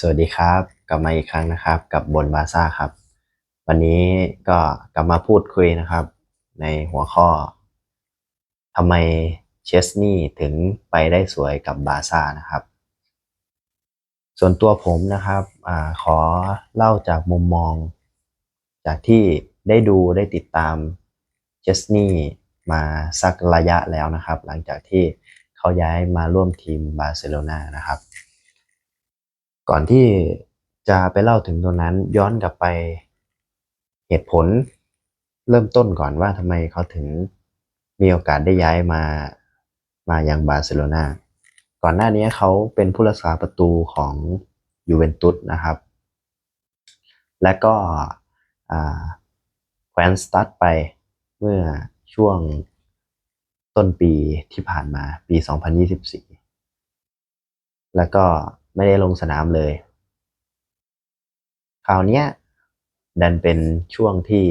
สวัสดีครับ กลับมาอีกครั้งนะครับ กับบนบาซ่าครับ วันนี้ก็กลับมาพูดคุยนะครับ ในหัวข้อทำไมเชสนี่ถึงไปได้สวยกับบาซ่านะครับ ส่วนตัวผมนะครับอขอเล่าจากมุมมอง จากที่ได้ดูได้ติดตามเชสนี่มาสักระยะแล้วนะครับ หลังจากที่เขาย้ายมาร่วมทีมบาร์เซโลนานะครับ ก่อนที่จะไปเล่าถึงตรงนั้นย้อนกลับไปเหตุผลเริ่มต้นก่อนว่าทำไมเขาถึงมีโอกาสได้ย้ายมามายังบาร์เซโลนาก่อนหน้านี้เขาเป็นผู้รักษาประตูของยูเวนตุสนะครับ และก็แคว้นสตัดไปเมื่อช่วงต้นปีที่ผ่านมาปี 2024 แล้วก็ ไม่ได้ลงสนามเลยคราวนี้ดันเป็นช่วงที่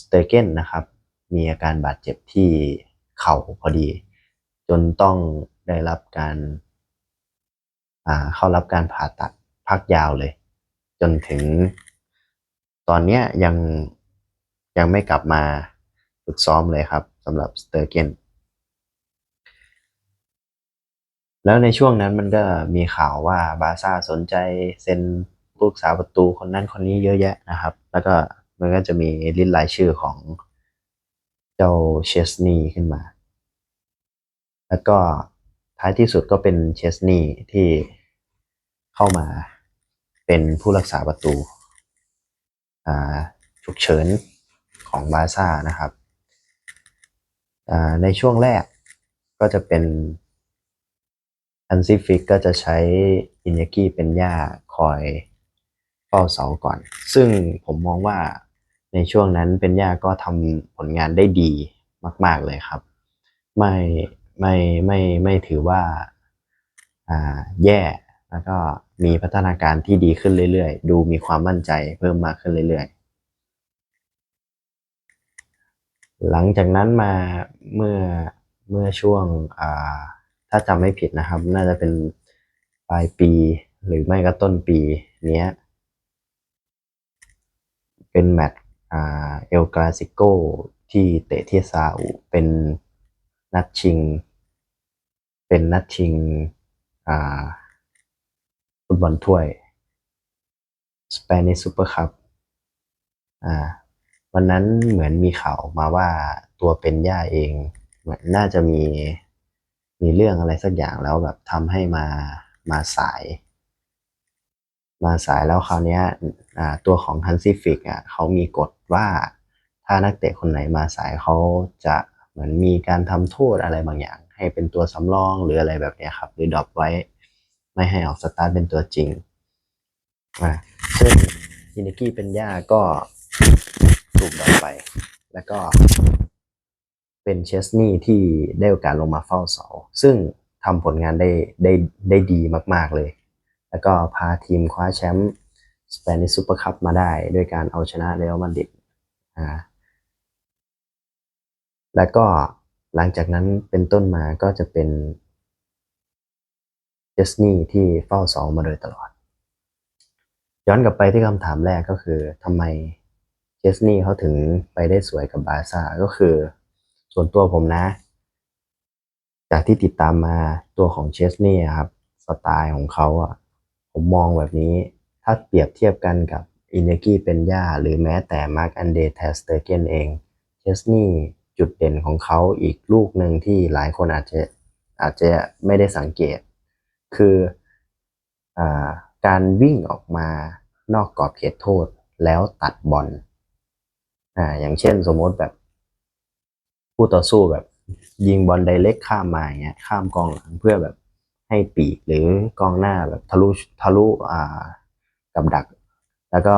สเตอร์เกนนะครับ มีอาการบาดเจ็บที่เข่าพอดี จนต้องได้รับการาเข้ารับการผ่าตัดพักยาวเลย จนถึงตอนนี้ยยังยังไม่กลับมาฝึกซ้อมเลยครับสำหรับสเตอร์เกน แล้วในช่วงนั้นมันก็มีข่าวว่าบาซ่าสนใจเซ็นผู้รักษาประตูคนนั้นคนนี้เยอะแยะนะครับ แล้วก็มันก็จะมีลิสต์รายชื่อของเจ้าเชสนีขึ้นมา แล้วก็ท้ายที่สุดก็เป็นเชสนีที่เข้ามาเป็นผู้รักษาประตูฉุกเฉินของบาซ่านะครับในช่วงแรกก็จะเป็น อันซิฟิกก็จะใช้อินยากิเป็นย่าคอยเฝ้าเสาก่อน ซึ่งผมมองว่าในช่วงนั้นเป็นย่าก็ทำผลงานได้ดีมาก ๆเลยครับ ไม่ไม่ไม่ไม่ถือว่าอ่าแย่แล้วก็มีพัฒนาการที่ดีขึ้นเรื่อยๆ ดูมีความมั่นใจเพิ่มมากขึ้นเรื่อยๆ หลังจากนั้นมาเมื่อเมื่อช่วงอ่า ถ้าจำไม่ผิดนะครับ น่าจะเป็นปลายปีหรือไม่ก็ต้นปีเนี้ย เป็นแมตช์เอลกาซิโกที่เตะที่ซาอุเป็นนัดชิง เป็นนัดชิงอ่าฟุตบอลถ้วยสเปนิชซูเปอร์คัพวันนั้นเหมือนมีข่าวออกมาว่าตัวเป็นย่าเอง เหมือนน่าจะมี มีเรื่องอะไรสักอย่างแล้วแบบทำให้มามาสาย มาสายแล้วคราวเนี้ยตัวของฮันซี่ฟิกอะเขามีกฎว่าถ้านักเตะคนไหนมาสายเขาจะเหมือนมีการทำโทษอะไรบางอย่าง ให้เป็นตัวสำรองหรืออะไรแบบนี้ครับ หรือดรอปไว้ไม่ให้ออกสตาร์ทเป็นตัวจริงอ่าซึ่งฮินิกี้เป็นย่าก็ถูกดรอปไป แล้วก็ เป็นเชสนี่ที่ได้โอกาสลงมาเฝ้าเสา ซึ่งทำผลงานได้ได้ได้ดีมากๆเลย แล้วก็พาทีมคว้าแชมป์สเปนิชซูเปอร์คัพมาได้ด้วยการเอาชนะเรอัลมาดริดอ่าแล้วก็หลังจากนั้นเป็นต้นมาก็จะเป็นเจสนี่ที่เฝ้าเสามาโดยตลอด ย้อนกลับไปที่คำถามแรกก็คือทำไมเจสนี่เขาถึงไปได้สวยกับบาซ่าก็คือ ส่วนตัวผมนะ จากที่ติดตามมาตัวของเชสนี่ครับ สไตล์ของเขาอะ ผมมองแบบนี้ ถ้าเปรียบเทียบกันกับอินเนกี้เป็นย่าหรือแม้แต่มาร์กอันเดแทสเตอร์เกนเองเชสนี่จุดเด่นของเขาอีกลูกหนึ่งที่หลายคนอาจจะอาจจะไม่ได้สังเกต คืออการวิ่งออกมานอกกรอบเขตโทษแล้วตัดบอลออย่างเช่นสมมติแบบ คู่ต่อสู้แบบ ยิงบอลไดเรกข้ามมาอย่างเงี้ยข้ามกองหลังเพื่อแบบให้ปีกหรือกองหน้าแบบทะลุทะลุอ่ากับดัก แล้วก็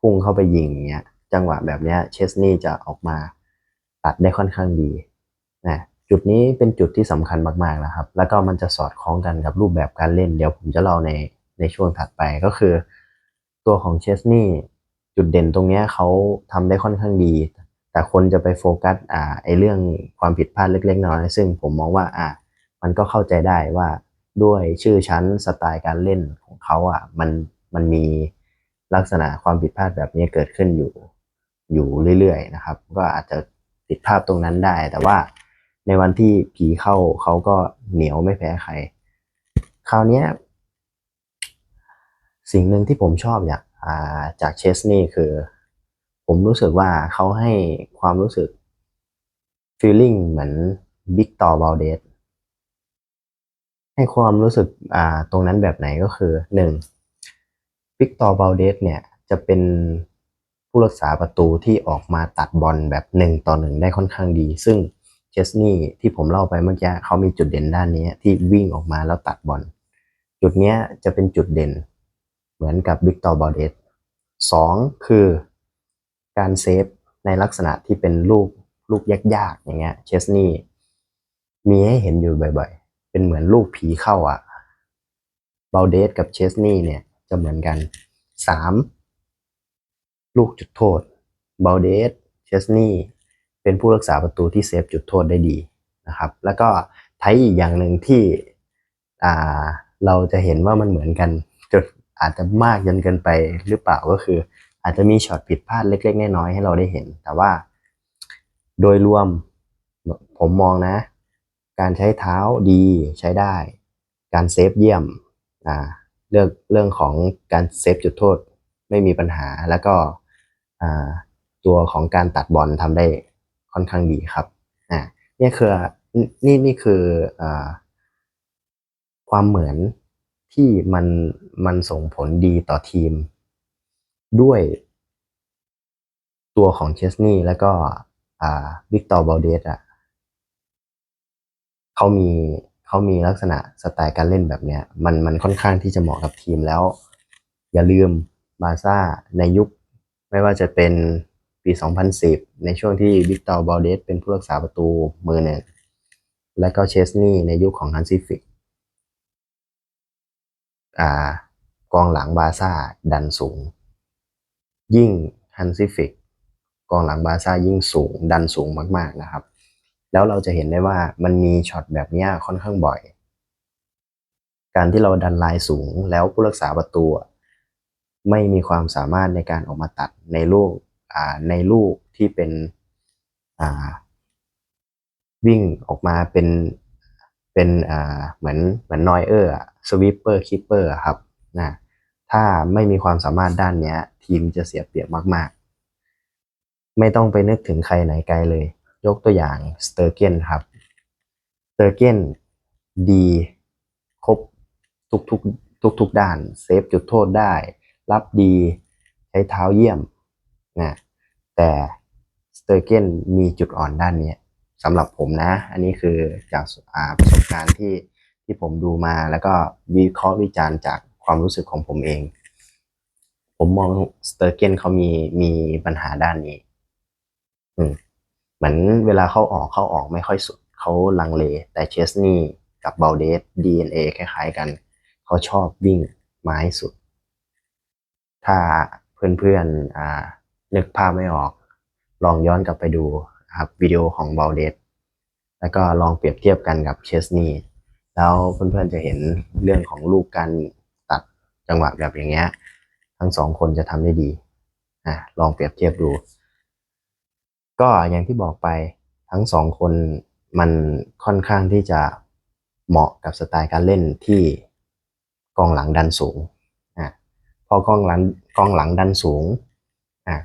พุ่งเข้าไปยิงเงี้ยจังหวะแบบเนี้ยเชสนี่จะออกมาตัดได้ค่อนข้างดีนะจุดนี้เป็นจุดที่สำคัญมากๆนะครับ แล้วก็มันจะสอดคล้องกันกับรูปแบบการเล่นเดี๋ยวผมจะเล่าในในช่วงถัดไปก็คือ ตัวของเชสนี่จุดเด่นตรงเนี้ยเขาทำได้ค่อนข้างดี แต่คนจะไปโฟกัสอ่าไอเรื่องความผิดพลาดเล็กๆน้อยๆซึ่งผมมองว่าอ่ามันก็เข้าใจได้ว่าด้วยชื่อชั้นสไตล์การเล่นของเขาอะมันมันมีลักษณะความผิดพลาดแบบนี้เกิดขึ้นอยู่อยู่เรื่อยๆนะครับ ก็อาจจะติดภาพตรงนั้นได้ แต่ว่าในวันที่ผีเข้าเขาก็เหนียวไม่แพ้ใคร คราวนี้สิ่งหนึ่งที่ผมชอบอยากอ่าจากเชสนี่คือ ผมรู้สึกว่าเขาให้ความรู้สึก feeling เหมือนบิ๊กตอบาลเดสให้ความรู้สึกอ่าตรงนั้นแบบไหนก็คือหนึ่งบิ๊กตอบาลเดสเนี่ยจะเป็นผู้รักษาประตูที่ออกมาตัดบอลแบบหนึ่งต่อหนึ่งได้ค่อนข้างดี ซึ่งเชสนี่ที่ผมเล่าไปเมื่อกี้เขามีจุดเด่นด้านนี้ที่วิ่งออกมาแล้วตัดบอลจุดนี้จะเป็นจุดเด่น เหมือนกับบิ๊กตอร์บาลเดสสองคือ การเซฟในลักษณะที่เป็นลูกลูกยากๆอย่างเงี้ยเชสนี่มีให้เห็นอยู่บ่อยๆ เป็นเหมือนลูกผีเข้าอะบาลเดสกับเชสนี่เนี่ยจะเหมือนกันสามลูกจุดโทษบาลเดสเชสนี่เป็นผู้รักษาประตูที่เซฟจุดโทษได้ดีนะครับ แล้วก็ไทยอีกอย่างหนึ่งที่อ่าเราจะเห็นว่ามันเหมือนกันจนอาจจะมากจนเกินไปหรือเปล่าก็คือ อาจจะมีช็อตผิดพลาดเล็ก ๆ น้อยๆให้เราได้เห็น แต่ว่า โดยรวมผมมองนะ การใช้เท้าดีใช้ได้ การเซฟเยี่ยมอ่าเรื่องเรื่องของการเซฟจุดโทษไม่มีปัญหาแล้วก็อ่าตัวของการตัดบอลทำได้ค่อนข้างดีครับอ่าเนี่ยคือนี่นี่คืออ่าความเหมือนที่มันมันส่งผลดีต่อทีม ด้วยตัวของเชสนี่แล้วก็วิกตอร์บาลเดสอะเขามีเขามีลักษณะสไตล์การเล่นแบบเนี้ย มันมันค่อนข้างที่จะเหมาะกับทีมแล้ว อย่าลืมบาซ่าในยุคไม่ว่าจะเป็นปี 2010 ในช่วงที่วิกตอร์บาลเดสเป็นผู้รักษาประตูมือหนึ่ง และก็เชสนี่ในยุคของฮันซิฟิกอ่ากองหลังบาซ่าดันสูง ยิ่งฮันซิฟิกกองหลังบาร์ซ่ายิ่งสูงดันสูงมากๆนะครับ แล้วเราจะเห็นได้ว่ามันมีช็อตแบบนี้ค่อนข้างบ่อย การที่เราดันลายสูงแล้วผู้รักษาประตู ไม่มีความสามารถในการออกมาตัดในลูกในลูกที่เป็นวิ่งออกมาเป็นเป็นเหมือนเหมือนนอยเออร์สวีปเปอร์คิปเปอร์ครับนะ ถ้าไม่มีความสามารถด้านเนี้ย ทีมจะเสียเปรียบมาก ๆ ไม่ต้องไปนึกถึงใครไหนไกลเลย ยกตัวอย่างสเตอร์เกนครับสเตอร์เกนดีครบทุกทุกทุกทุกๆด้านเซฟจุดโทษได้ รับดีใช้เท้าเยี่ยมนะแต่สเตอร์เกนมีจุดอ่อนด้านนี้สำหรับผมนะ อันนี้คือจากประสบการณ์ที่ที่ผมดูมาแล้วก็วิเคราะห์วิจารณ์จาก ความรู้สึกของผมเอง ผมมองสเตอร์เกนเขามีมีปัญหาด้านนี้ อืมเหมือนเวลาเขาออกเขาออกไม่ค่อยสุดเขาลังเล แต่เชสนี่กับเบลเดส DNA คล้ายๆกัน เขาชอบวิ่งไม้สุด ถ้าเพื่อนๆอ่านึกภาพไม่ออก ลองย้อนกลับไปดูครับวิดีโอของเบลเดสแล้วก็ลองเปรียบเทียบกันกับเชสนี่แล้วเพื่อนๆจะเห็นเรื่องของลูกการตัด จังหวะแบบอย่างเงี้ย ทั้งสองคนจะทำได้ดีอะลองเปรียบเทียบดู ก็อย่างที่บอกไปทั้งสองคนมันค่อนข้างที่จะเหมาะกับสไตล์การเล่นที่กองหลังดันสูงอะพอกองหลังกองหลังดันสูงอะ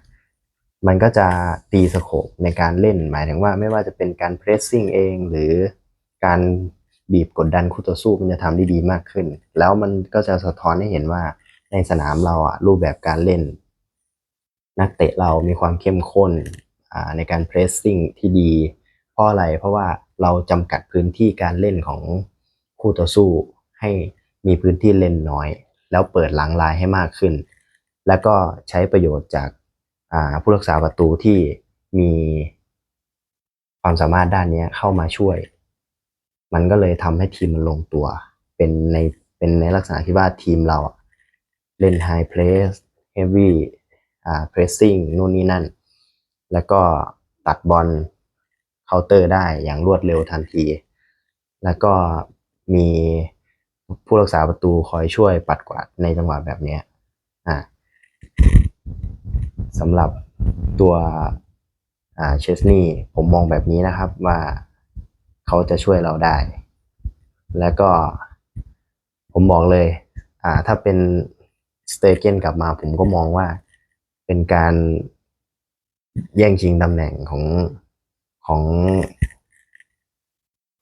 มันก็จะตีสโคปในการเล่นหมายถึงว่าไม่ว่าจะเป็นการเพรสซิ่งเองหรือการ บีบกดดันคู่ต่อสู้มันจะทำได้ดีมากขึ้น แล้วมันก็จะสะท้อนให้เห็นว่าในสนามเราอะรูปแบบการเล่น นักเตะเรามีความเข้มข้นอ่าในการเพรสซิ่งที่ดี เพราะอะไรเพราะว่าเราจำกัดพื้นที่การเล่นของคู่ต่อสู้ ให้มีพื้นที่เล่นน้อย แล้วเปิดหลังลายให้มากขึ้น แล้วก็ใช้ประโยชน์จากอ่าผู้รักษาประตูที่มีความสามารถด้านนี้เข้ามาช่วย มันก็เลยทำให้ทีมมันลงตัว เป็นในเป็นในลักษณะที่ว่าทีมเราเล่นไฮเพรสเฮฟวี่อ่าเพรสซิ่งนู่นนี่นั่น แล้วก็ตัดบอลเคาน์เตอร์ได้อย่างรวดเร็วทันที แล้วก็มีผู้รักษาประตูคอยช่วยปัดกวาดในจังหวะแบบนี้อ่าสำหรับตัวอ่าเชสนี่ผมมองแบบนี้นะครับว่า เขาจะช่วยเราได้ แล้วก็ผมบอกเลย อ่า ถ้าเป็นสเตเกนกลับมา ผมก็มองว่าเป็นการแย่งชิงตำแหน่งของของ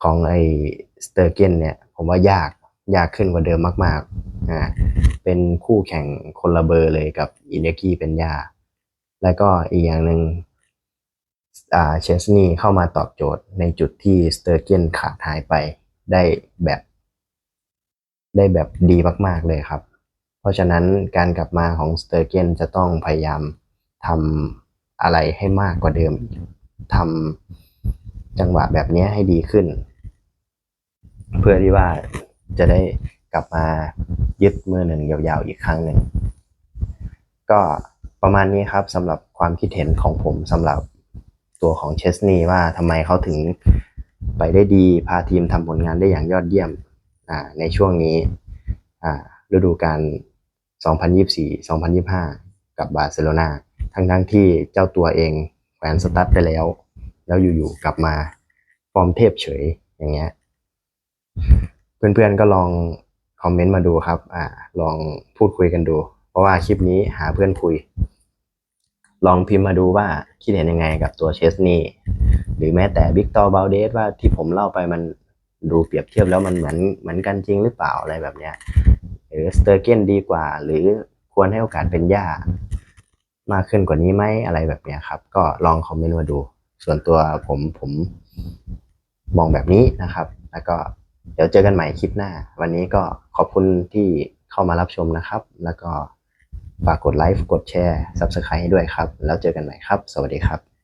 ของไอสเตอร์เกนเนี่ย ผมว่ายากยากขึ้นกว่าเดิมมากๆอ่าเป็นคู่แข่งคนละเบอร์เลยกับอินเดกี้เป็นยา แล้วก็อีกอย่างหนึ่ง เชสนี่เข้ามาตอบโจทย์ในจุดที่สเตอร์เกนขาดหายไปได้แบบ ได้แบบดีมากๆเลยครับ เพราะฉะนั้นการกลับมาของสเตอร์เกนจะต้องพยายามทำอะไรให้มากกว่าเดิมทำจังหวะแบบนี้ให้ดีขึ้น เพื่อที่ว่าจะได้กลับมายึดมือหนึ่งยาวๆอีกครั้งหนึ่ง ก็ประมาณนี้ครับสำหรับความคิดเห็นของผมสำหรับ ตัวของเชสนีว่าทำไมเขาถึงไปได้ดีพาทีมทำผลงานได้อย่างยอดเยี่ยมในช่วงนี้ฤดูกาล2024-2025 กับบาร์เซโลนาทั้งทั้งๆที่เจ้าตัวเองแขวนสตั๊ดไปแล้ว แล้วอยู่ๆกลับมาฟอร์มเทพเฉยอย่างเงี้ยเพื่อนๆก็ลองคอมเมนต์มาดูครับ อ่า ลองพูดคุยกันดู เพราะว่าคลิปนี้หาเพื่อนคุย ลองพิมพ์มาดูว่าคิดเห็นยังไงกับตัวเชสนี่หรือแม้แต่วิกตอร์บาลเดสว่าที่ผมเล่าไปมันดูเปรียบเทียบแล้วมันเหมือนเหมือนกันจริงหรือเปล่าอะไรแบบเนี้ยหรือสเตอร์เกนดีกว่า หรือควรให้โอกาสเป็นย่ามากขึ้นกว่านี้ไหมอะไรแบบเนี้ยครับ ก็ลองคอมเมนต์มาดู ส่วนตัวผมผมมองแบบนี้นะครับ แล้วก็เดี๋ยวเจอกันใหม่คลิปหน้า วันนี้ก็ขอบคุณที่เข้ามารับชมนะครับ แล้วก็ ฝากกดไลค์กดแชร์ Subscribe ให้ด้วยครับ แล้วเจอกันใหม่ครับ สวัสดีครับ